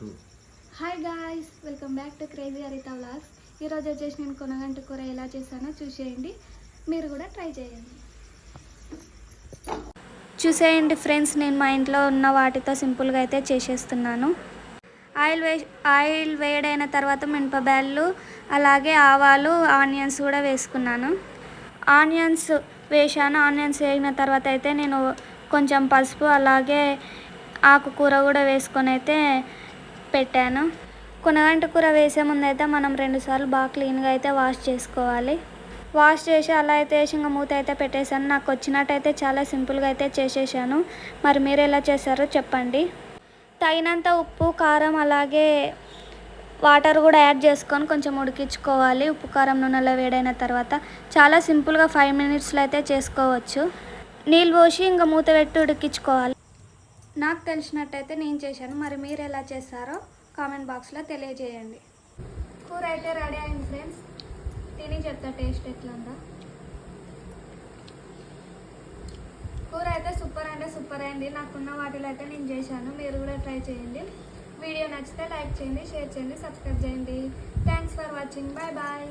Hi guys welcome back to crazy Haritha vlogs ఈరోజు వచ్చేసి నేను కొనగంట కూర ఎలా చేశానో చూసేయండి. మీరు కూడా ట్రై చేయండి. చూసేయండి ఫ్రెండ్స్ నేను మా ఇంట్లో ఉన్న వాటితో సింపుల్గా అయితే చేసేస్తున్నాను. ఆయిల్ వే ఆయిల్ వేడైన తర్వాత మినపబ్యాళ్ళు అలాగే ఆవాలు ఆనియన్స్ కూడా వేసుకున్నాను. ఆనియన్స్ వేసాను ఆనియన్స్ వేగిన తర్వాత అయితే నేను కొంచెం పసుపు అలాగే ఆకుకూర కూడా వేసుకొని అయితే పెట్టాను. కొనగంట కూర వేసే ముందు అయితే మనం రెండుసార్లు బాగా క్లీన్గా అయితే వాష్ చేసుకోవాలి. వాష్ చేసి అలా అయితే వేసి ఇంకా మూత అయితే పెట్టేశాను. నాకు వచ్చినట్టయితే చాలా సింపుల్గా అయితే చేసేసాను. మరి మీరు ఎలా చేశారో చెప్పండి. తగినంత ఉప్పు కారం అలాగే వాటర్ కూడా యాడ్ చేసుకొని కొంచెం ఉడికించుకోవాలి. ఉప్పు కారం నూనెలో వేడైన తర్వాత చాలా సింపుల్గా ఫైవ్ మినిట్స్లో అయితే చేసుకోవచ్చు. నీళ్ళు పోసి ఇంకా మూత పెట్టి ఉడికించుకోవాలి. నాకు తెలిసినట్టయితే నేను చేశాను. మరి మీరు ఎలా చేస్తారో కామెంట్ బాక్స్లో తెలియజేయండి. కూర అయితే రెడీ అయింది ఫ్రెండ్స్. తిని చెప్తా టేస్ట్ ఎట్లా ఉందో కూర అయితే సూపర్ అంటే సూపర్ అయింది. నాకున్న వాటిలో అయితే నేను చేశాను. మీరు కూడా ట్రై చేయండి. వీడియో నచ్చితే లైక్ చేయండి షేర్ చేయండి సబ్స్క్రైబ్ చేయండి. Thanks for watching bye bye